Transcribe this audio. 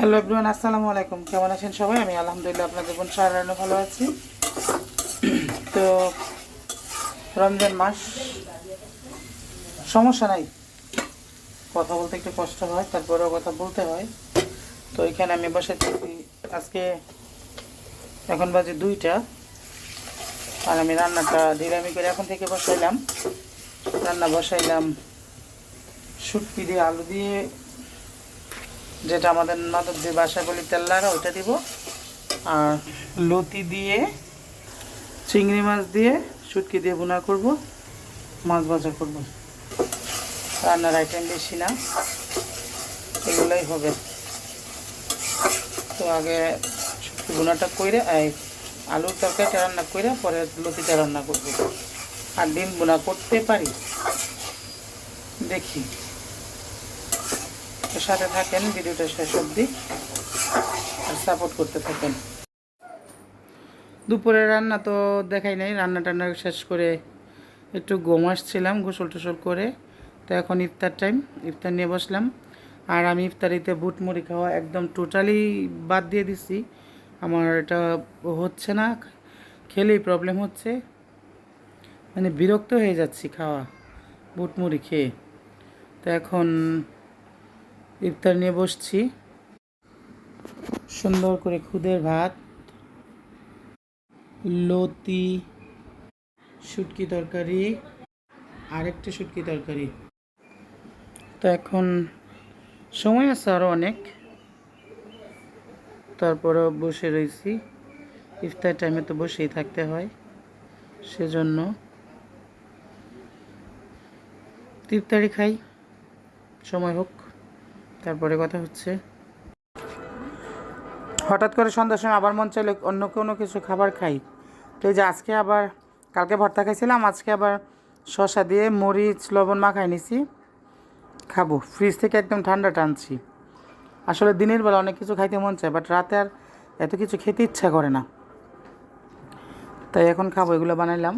Hello everyone আসসালামু আলাইকুম। কেমন আছেন সবাই? আমি আলহামদুলিল্লাহ আপনাদের বোন সারানো ভালো আছি। তো, রমজান মাস, সমস্যা নাই। কথা বলতে একটু কষ্ট হয়, তারপরেও কথা বলতে হয়। তো এখানে আমি বসে আজকে এখন বাজে দুইটা। আর আমি রান্নাটা ঢিলামি করে এখন থেকে বসাইলাম। রান্না বসাইলাম শুটকি দিয়ে আলু দিয়ে যেটা আমাদের নদর দিয়ে বাসা বলি তেল্লারা ওইটা দিব। আর লতি দিয়ে, চিংড়ি মাছ দিয়ে, শুটকি দিয়ে বোনা করব, মাছ ভাজা করব। রান্নার আইটেম বেশি না, এগুলোই হবে। তো আগে শুটকি বোনাটা এই আলুর তরকারিটা রান্না করে পরে লতিটা রান্না করব। আর ডিম বোনা করতে পারি? দেখি। সাথে থাকেন, ভিডিওটা শেষ অবধি আর সাপোর্ট করতে থাকেন। দুপুরে রান্না তো দেখাই নাই রান্না টান্না শেষ করে একটু ঘুম আসছিলাম গোসল টোসল করে। তো এখন ইফতার টাইম ইফতার নিয়ে বসলাম। আর আমি ইফতারিতে বুটমুড়ি খাওয়া একদম টোটালি বাদ দিয়ে দিছি। আমার এটা হচ্ছে না, খেলেই প্রবলেম হচ্ছে। মানে বিরক্ত হয়ে যাচ্ছি খাওয়া, বুটমুড়ি খেয়ে। তো এখন ইফতার নিয়ে বসছি। সুন্দর করে খুদের ভাত, লতি, শুটকি তরকারি, আরেকটা শুটকি তরকারি। তো এখন সময় আছে আরও অনেক। তারপরে বসে রয়েছি ইফতার টাইমে তো বসেই থাকতে হয়। সেজন্য ইফতারি খাই। সময় হোক। তারপরে কথা হচ্ছে। হঠাৎ করে সন্ধ্যার সময় আবার মন চাইলে অন্য কোনো কিছু খাবার খাই। তো এই যে আজকে আবার কালকে ভর্তা খাইছিলাম, আজকে আবার শসা দিয়ে মরিচ, লবণ মাখাই নিছি। খাব ফ্রিজ থেকে একদম ঠান্ডা টানছি। আসলে দিনের বেলা অনেক কিছু খাইতে মন চায় বাট রাতে আর এত কিছু খেতে ইচ্ছা করে না। তাই এখন খাব, এগুলো বানাইলাম।